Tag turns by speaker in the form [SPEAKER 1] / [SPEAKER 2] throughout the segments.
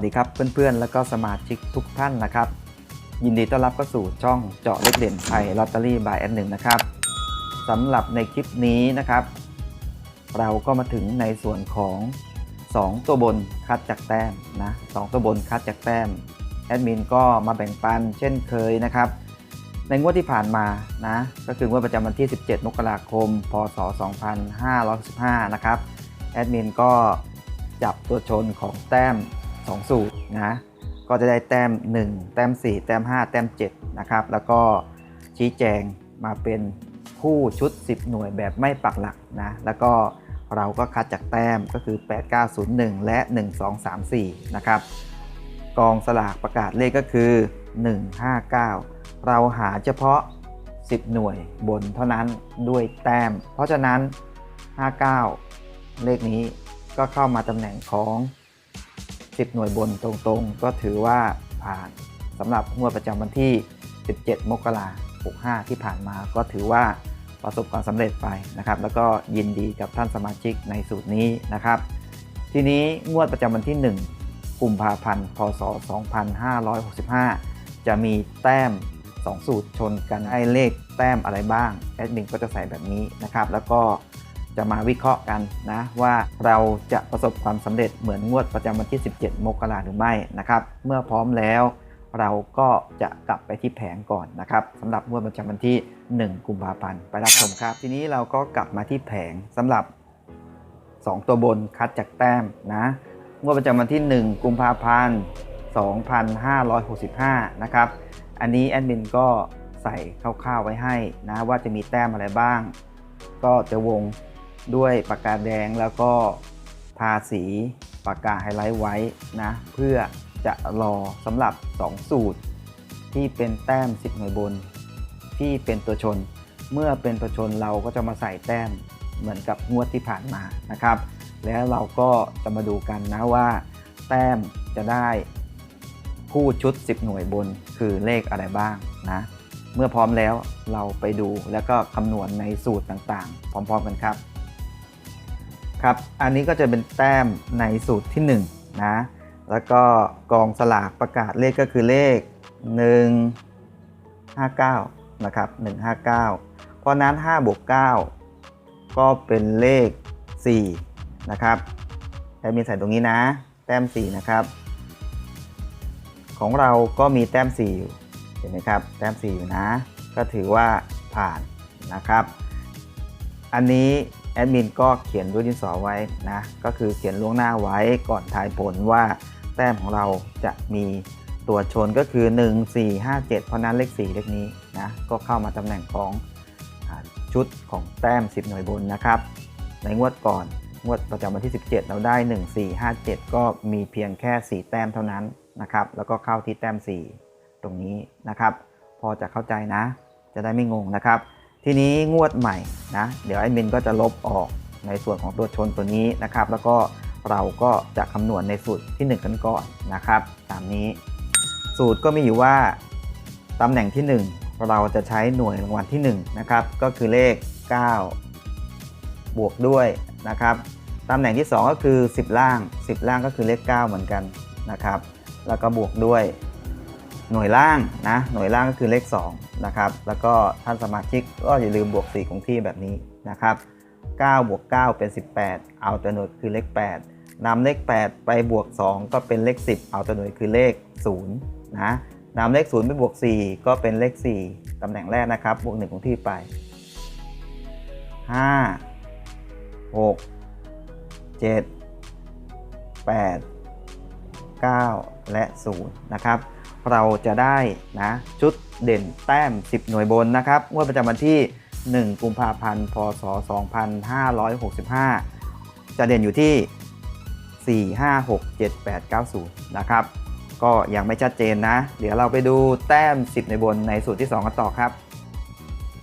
[SPEAKER 1] สวัสดีครับเพื่อนๆ แล้วก็สมาชิกทุกท่านนะครับ ยินดีต้อนรับเข้าสู่ช่องเจาะเลขเด่นไทยลอตเตอรี่บายแอดหนึ่งนะครับสำหรับในคลิปนี้นะครับ เราก็มาถึงในส่วนของ 2 ตัวบนคัดจากแต้มนะสองตัวบนคัดจากแต้มแอดมินก็มาแบ่งปันเช่นเคยนะครับ ในงวดที่ผ่านมานะก็คืองวดประจำวันที่ 17 มกราคม พศ 2565นะครับแอดมินก็จับตัวชนของแต้ม 2 สูตรนะก็จะได้แต้ม 1 แต้ม 4 แต้ม 5 แต้ม 7 นะครับ แล้วก็ชี้แจงมาเป็นคู่ชุด 10 หน่วยแบบไม่ปักหลักนะแล้วก็เราก็คัดจากแต้มก็คือ 8901 และ 1234 นะครับ กองสลากประกาศเลขก็คือ 159 เราหาเฉพาะ 10 หน่วยบนเท่านั้นด้วยแต้ม เพราะฉะนั้น 59 เลขนี้ก็เข้ามาตำแหน่งของ 10 หน่วยบนตรงๆ ก็ถือว่าผ่านสำหรับงวดประจำวันที่ 17 มกราคม 65 ที่ผ่านมาก็ถือว่าประสบความสำเร็จไปนะครับ แล้วก็ยินดีกับท่านสมาชิกในสูตรนี้นะครับ ทีนี้งวดประจำวันที่ 1 กุมภาพันธ์ พศ 2565 จะมีแต้ม 2 สูตรชนกันให้เลขแต้มอะไรบ้าง แอดมินก็จะใส่แบบนี้นะครับ แล้วก็ จะมาวิเคราะห์กันนะว่าเราจะประสบความสำเร็จเหมือนงวดประจำวันที่ 17 มกราหรือไม่นะครับเมื่อพร้อมแล้วเราก็จะกลับไปที่แผงก่อนนะครับสำหรับงวดประจำวันที่ 1 กุมภาพันธ์ไปรับชมครับ ทีนี้เราก็กลับมาที่แผงสำหรับ 2 ตัวบนคัดจากแต้มนะงวดประจำวันที่ 1 กุมภาพันธ์ 2565 นะครับ อันนี้แอดมินก็ใส่คร่าวๆไว้ให้นะว่าจะมีแต้มอะไรบ้าง ก็จะวง ด้วยปากกาแดงแล้วก็ทาสีปากกาไฮไลท์ไว้นะเพื่อจะรอสำหรับ 2 สูตร ที่เป็นแต้ม 10 หน่วยบน ที่เป็นตัวชน เมื่อเป็นตัวชนเราก็จะมาใส่แต้มเหมือนกับงวดที่ผ่านมานะครับ แล้วเราก็จะมาดูกันนะว่า แต้มจะได้คู่ชุด 10 หน่วยบนคือเลขอะไรบ้างนะ เมื่อพร้อมแล้วเราไปดูแล้วก็คำนวณในสูตรต่างๆ พร้อม ๆ กันครับ ครับ อันนี้ก็จะเป็นแต้มในสูตรที่ 1 นะ แล้วก็กองสลากประกาศเลขก็คือเลข 159 นะครับ 159 เพราะนั้น5บวก9ก็เป็นเลข 4 นะครับแอดมินใส่ตรงนี้นะ แต้ม 4 นะครับ ของเราก็มีแต้ม 4 อยู่ เห็นไหมครับ แต้ม 4 อยู่นะ ก็ถือว่าผ่านนะครับ อันนี้ ดมินก็เขียนด้วยดินสอไว้นะ ก็คือเขียนล่วงหน้าไว้ก่อนทายผลว่าแต้มของเราจะมีตัวชนก็คือ 1 4 5 7 เพราะนั้นเลข 4 เลขนี้นะ ก็เข้ามาตำแหน่งของชุดของแต้ม 10 หน่วยบนนะครับ ในงวดก่อน งวดประจำวันที่ 17 เราได้ 1 4 5 7 ก็มีเพียงแค่ 4 แต้มเท่านั้นนะครับ แล้วก็เข้าที่แต้ม 4 ตรงนี้นะครับ พอจะเข้าใจนะ จะได้ไม่งงนะครับ ทีนี้งวดใหม่นะเดี๋ยวไอ้มินก็จะลบออกในส่วนของตัวชนตัวนี้นะครับ แล้วก็เราก็จะคำนวณในสูตรที่ 1 กันก่อนนะครับ ตามนี้ สูตรก็มีอยู่ว่าตำแหน่งที่ 1 เราจะใช้หน่วยรางวัลที่1นะครับก็คือเลข 9 บวกด้วยนะครับตำแหน่งที่ 2 ก็คือ 10 ล่าง 10 ล่างก็คือเลข 9 เหมือนกันนะครับ แล้วก็บวกด้วย หน่วยล่างนะหน่วยล่างก็คือเลข2นะครับแล้วก็ท่านสมาชิกก็อย่าลืมบวก4ของที่แบบนี้นะครับ9บวก 9 เป็น 18 เอาตัวหน่วยคือเลข 8นำเลข 8 ไปบวก 2 ก็เป็นเลข 10 เอาตัวหน่วยคือเลข0นะนำเลข 0 ไปบวก 4 ก็เป็นเลข 4ตำแหน่งแรกนะครับ บวก1ของที่ไป 5 6 7 8 9 และ 0 นะครับ เราจะได้นะชุดเด่นแต้ม 10 หน่วยบนนะครับงวดประจำวันที่ 1 กุมภาพันธ์ พศ 2565 จะเด่นอยู่ที่ 4 5 6 7 8 9 0 นะครับ ก็ยังไม่ชัดเจนนะ เดี๋ยวเราไปดูแต้ม 10 หน่วยบนในสูตรที่ 2 กันต่อครับ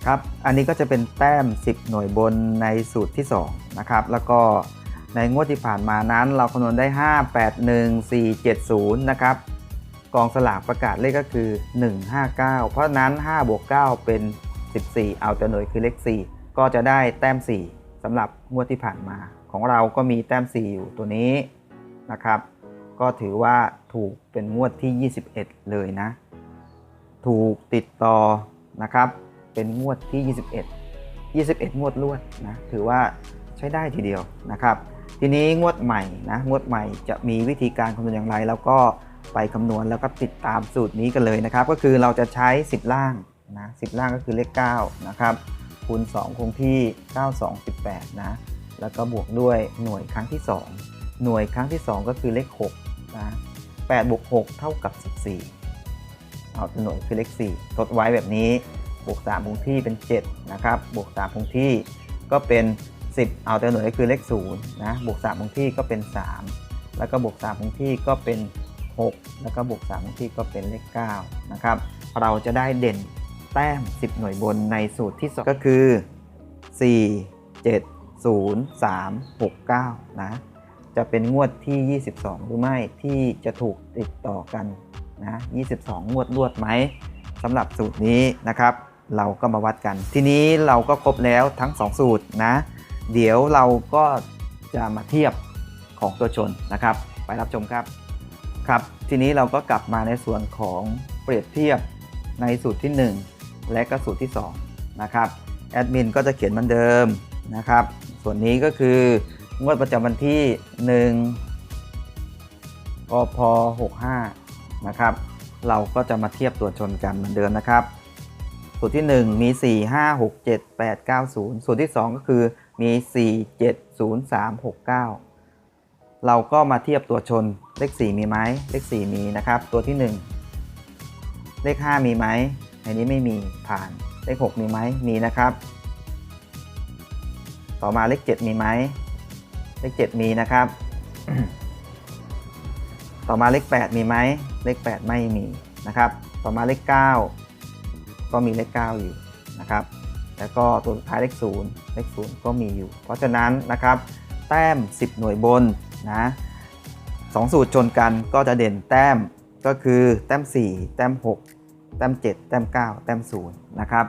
[SPEAKER 1] ครับ อันนี้ก็จะเป็นแต้ม 10 หน่วยบนในสูตรที่ 2 นะครับ แล้วก็ในงวดที่ผ่านมานั้น เราคำนวณได้ 5 8 1 4 7 0 นะครับ กองสลากประกาศเลขก็คือ 159 เพราะนั้น5บวก9เป็น 14 เอาแตัวหน่วยคือเลข 4 ก็จะได้แต้ม 4สำหรับงวดที่ผ่านมา ของเราก็มีแต้ม 4 อยู่ตัวนี้นะครับ ก็ถือว่าถูกเป็นงวดที่ 21 เลยนะ ถูกติดต่อนะครับ เป็นงวดที่ 21 21 งวดรวดนะ ถือว่าใช้ได้ทีเดียวนะครับ ทีนี้งวดใหม่นะ งวดใหม่จะมีวิธีการคำนวณอย่างไรแล้วก็ ไปคำนวณแล้วก็ติดตามสูตรนี้กันเลยนะครับ ก็คือเราจะใช้ 10 ล่างนะ10 ล่างก็คือเลข9นะครับคูณ 2 คงที่ 9 2 18นะแล้วก็บวกด้วยหน่วยครั้งที่ 2 หน่วยครั้งที่ 2 ก็คือเลข6นะ8บวก6เท่ากับ 14 เอาหน่วยคือเลข 4 ทดไว้แบบนี้บวก3คงที่เป็น 7 นะครับบวก3คงที่ก็เป็น 10 เอาแต่หน่วยก็คือเลข0นะบวก3คงที่ก็เป็น 3 แล้วก็บวก3คงที่ก็เป็น 6 แล้วก็บวก3ที่ก็เป็นเลข9นะครับเราจะได้เด่นแต้ม 10 หน่วยบนในสูตรที่2ก็คือ 4 7 0 3 6 9 นะ จะเป็นงวดที่ 22 หรือไม่ที่จะถูกติดต่อกันนะ22 งวดรวดไหมสำหรับสูตรนี้นะครับ เราก็มาวัดกัน ทีนี้เราก็ครบแล้วทั้ง 2 สูตรนะ เดี๋ยวเราก็จะมาเทียบของตัวชนนะครับ ไปรับชมครับ ครับทีนี้เราก็กลับมาในส่วนของเปรียบเทียบในสูตรที่ 1 และก็สูตรที่2นะครับแอดมินก็จะเขียนเหมือนเดิมนะครับ ส่วนนี้ก็คืองวดประจำวันที่ 1กพ65นะครับ เราก็จะมาเทียบตัวชนกันเหมือนเดิมนะครับ สูตรที่ 1 มี 4 5 6 7 8 9 0 สูตรที่ 2 ก็คือมี 4 7 0 3 6 9 เราก็มาเทียบตัวชนเลข 4 มีไหมเลข 4 มีนะครับ ตัวที่ 1 เลข 5 มีไหมในนี้ไม่มีผ่านเลข 6 มีไหมมีนะครับ ต่อมาเลข 7 มีไหมเลข 7 มีนะครับ ต่อมาเลข 8 มีไหมเลข 8 ไม่มีนะครับ ต่อมาเลข 9 ก็มีเลข 9 อยู่นะครับ แล้วก็ตัวสุดท้ายเลข 0 เลข 0 ก็มีอยู่ เพราะฉะนั้นนะครับ แต้ม 10 หน่วยบน นะสองสูตรชนกันก็จะเด่นแต้มก็คือแต้ม 4 แต้ม 6 แต้ม 7 แต้ม 9 แต้ม 0 นะครับ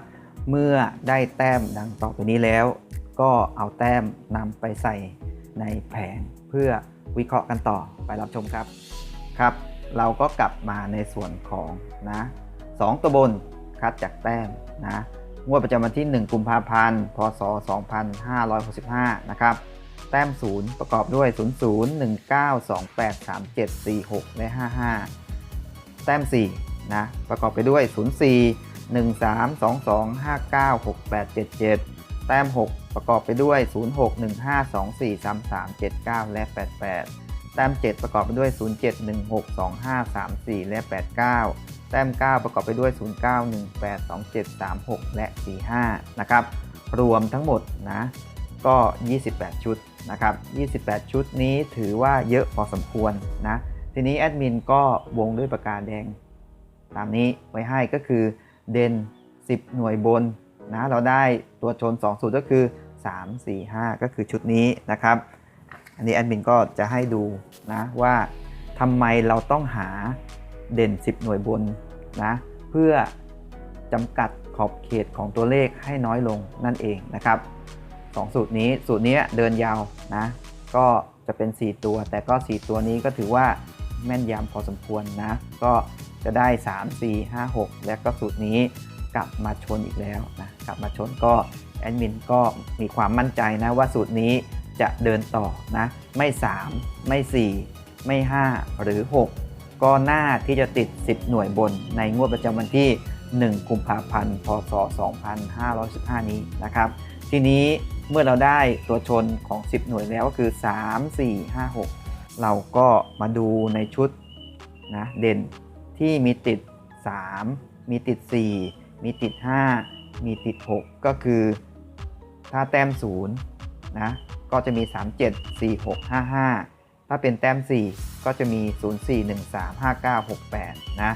[SPEAKER 1] เมื่อได้แต้มดังต่อไปนี้แล้ว ก็เอาแต้มนำไปใส่ในแผงเพื่อวิเคราะห์กันต่อไปรับชมครับครับ เราก็กลับมาในส่วนของนะสองตัวบนคัดจากแต้มนะงวดประจำวันที่ 1 กุมภาพันธ์ พศ 2565 นะครับ แต้ม0ประกอบด้วย 0 0 1 9 2 8 3 7 4 6 และ 55 แต้ม4นะประกอบไปด้วย 0 4 1 3 2 2 5 9 6 8 7 7 แต้ม 6 ประกอบไปด้วย 0 6 1 5 2 4 3 3 7 9 และ 88 แต้ม 7 ประกอบไปด้วย 0 7 1 6 2 5 3 4 และ 89 แต้ม 9 ประกอบไปด้วย 0 9 1 8 2 7 3 6 และ 45 นะครับ รวมทั้งหมดนะก็ 28 ชุด นะครับ 28 ชุดนี้ถือว่าเยอะพอสมควรนะ ทีนี้แอดมินก็วงด้วยปากกาแดง ตามนี้ไว้ให้ก็คือเด่น 10 หน่วยบนนะเราได้ตัวชน 2 สูตรก็คือ 3 4 5 ก็คือชุดนี้นะครับ อันนี้แอดมินก็จะให้ดูนะว่าทำไมเราต้องหาเด่น 10 หน่วยบนนะเพื่อจำกัดขอบเขตของตัวเลขให้น้อยลงนั่นเองนะครับ สองสูตรนี้สูตรนี้เดินยาวนะก็จะเป็น 4 ตัว แต่ก็ 4 ตัวนี้ก็ถือว่าแม่นยำพอสมควรนะ ก็จะได้ 3 4 5 6 และก็สูตรนี้กลับมาชนอีกแล้วนะกลับมาชนก็แอดมินก็มีความมั่นใจนะว่าสูตรนี้จะเดินต่อนะไม่ 3 ไม่ 4 ไม่ 5 หรือ 6 ก็หน่าที่จะติด 10 หน่วยบนในงวดประจำวันที่ 1 กุมภาพันธ์ พศ 2515 นี้นะครับ ทีนี้ เมื่อเราได้ตัวชนของ 10 หน่วยแล้วก็คือ 3 4 5 6 เราก็มาดูในชุดนะเด่นที่มีติด 3 มีติด 4 มีติด 5 มีติด 6 ก็คือถ้าแต้ม0นะก็จะมี 3 7 4 6 5 5 ถ้าเป็นแต้ม 4 ก็จะมี 0 4 1 3 5 9 6 8 นะ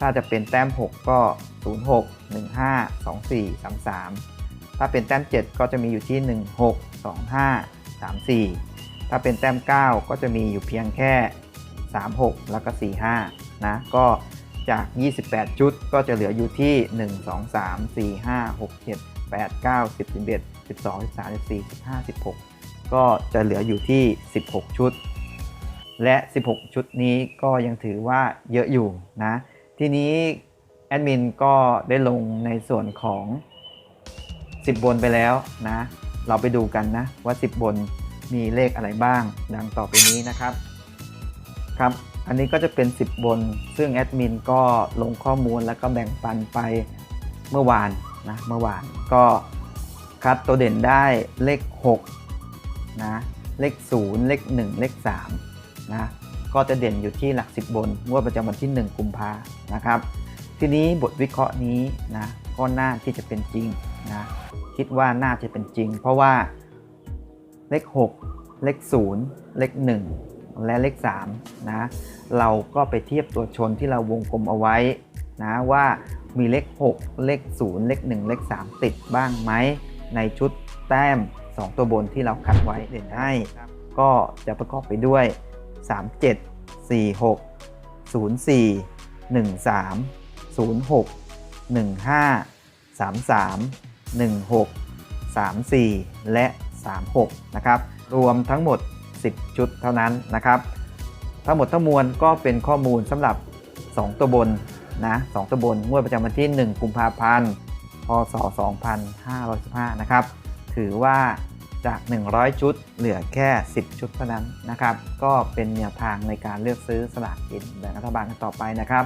[SPEAKER 1] ถ้าจะเป็นแต้ม 6 ก็ 0 6 1 5 2 4 3 3 ถ้าเป็นแต้ม 7 ก็จะมีอยู่ที่ 1 6 2 5 3 4 ถ้าเป็นแต้ม 9 ก็จะมีอยู่เพียงแค่ 3 6 แล้วก็ 4 5 นะ ก็จาก 28 ชุดก็จะเหลืออยู่ที่ 1 2 3 4 5 6 7 8 9 10 11 12 13 14 15 16 ก็จะเหลืออยู่ที่ 16 ชุด และ 16 ชุดนี้ก็ยังถือว่าเยอะอยู่นะ ทีนี้แอดมินก็ได้ลงในส่วนของ 10 บนไปแล้วนะ เราไปดูกันนะ ว่า 10 บนมีเลขอะไรบ้าง ดังต่อไปนี้นะครับครับ อันนี้ก็จะเป็น 10 บน ซึ่งแอดมินก็ลงข้อมูลแล้วก็แบ่งปันไปเมื่อวานนะเมื่อวานก็คัดตัวเด่นได้เลข6นะเลข 0 เลข 1 เลข3นะก็จะเด่นอยู่ที่หลัก 10 บนงวดประจำวันที่ 1 กุมภานะครับ ทีนี้บทวิเคราะห์นี้นะก็น่าที่จะเป็นจริง นะคิดว่าน่าจะเป็นจริง เพราะว่าเลข 6 เลข 0 เลข 1 และเลข3นะเราก็ไปเทียบตัวชนที่เราวงกลมเอาไว้นะว่ามีเลข 6 เลข 0 เลข 1 เลข 3 ติดบ้างไหม ในชุดแต้ม 2 ตัวบนที่เราคัดไว้เด่นให้ ก็จะประกอบไปด้วย 37 46 04 13 06 15 33 16 34 และ 36 นะครับ รวมทั้งหมด 10 ชุดเท่านั้นนะครับ ทั้งหมดทั้งมวลก็เป็นข้อมูลสำหรับ 2 ตัวบนนะ2ตัวบนงวดประจำวันที่ 1 กุมภาพันธ์ พศ 2515 นะครับ ถือว่าจาก 100 ชุด เหลือแค่ 10 ชุดเท่านั้นนะครับ ก็เป็นแนวทางในการเลือกซื้อสลากกินแบ่งรัฐบาลกันต่อไปนะครับ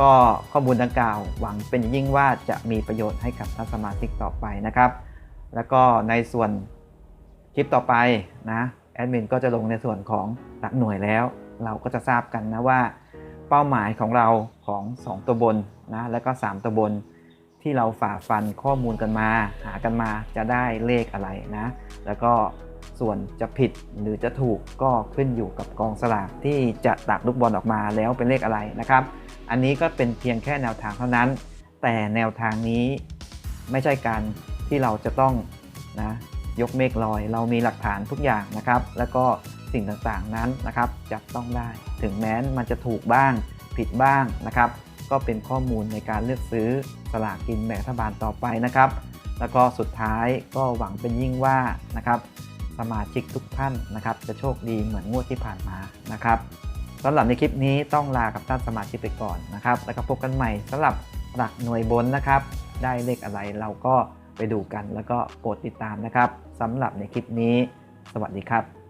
[SPEAKER 1] ก็ข้อมูลดังกล่าวหวังเป็นอย่างยิ่งว่าจะมีประโยชน์ให้กับท่านสมาชิกต่อไปนะครับ แล้วก็ในส่วนคลิปต่อไปนะแอดมินก็จะลงในส่วนของหลักหน่วยแล้ว เราก็จะทราบกันนะว่า เป้าหมายของเราของ 2 ตัวบนนะแล้วก็ 3 ตัวบน ที่เราฝ่าฟันข้อมูลกันมา หากันมาจะได้เลขอะไรนะ แล้วก็ส่วนจะผิดหรือจะถูกก็ขึ้นอยู่กับกองสลากที่จะตัดลูกบอลออกมาแล้วเป็นเลขอะไรนะครับ อันนี้ก็เป็นเพียงแค่แนวทางเท่านั้น แต่แนวทางนี้ไม่ใช่การที่เราจะต้องนะยกเมฆลอย เรามีหลักฐานทุกอย่างนะครับ แล้วก็สิ่งต่างๆนั้นนะครับจับต้องได้ ถึงแม้มันจะถูกบ้างผิดบ้างนะครับ ก็เป็นข้อมูลในการเลือกซื้อสลากกินแบ่งรัฐบาลต่อไปนะครับ แล้วก็สุดท้ายก็หวังเป็นยิ่งว่านะครับ สมาชิกทุกท่านนะครับ จะโชคดีเหมือนงวดที่ผ่านมานะครับ สำหรับในคลิปนี้ต้องลากับท่านสมาชิกไปก่อนนะครับ แล้วก็พบกันใหม่สำหรับหลักหน่วยบนนะครับ ได้เลขอะไรเราก็ไปดูกันแล้วก็กดติดตามนะครับสำหรับในคลิปนี้ สวัสดีครับ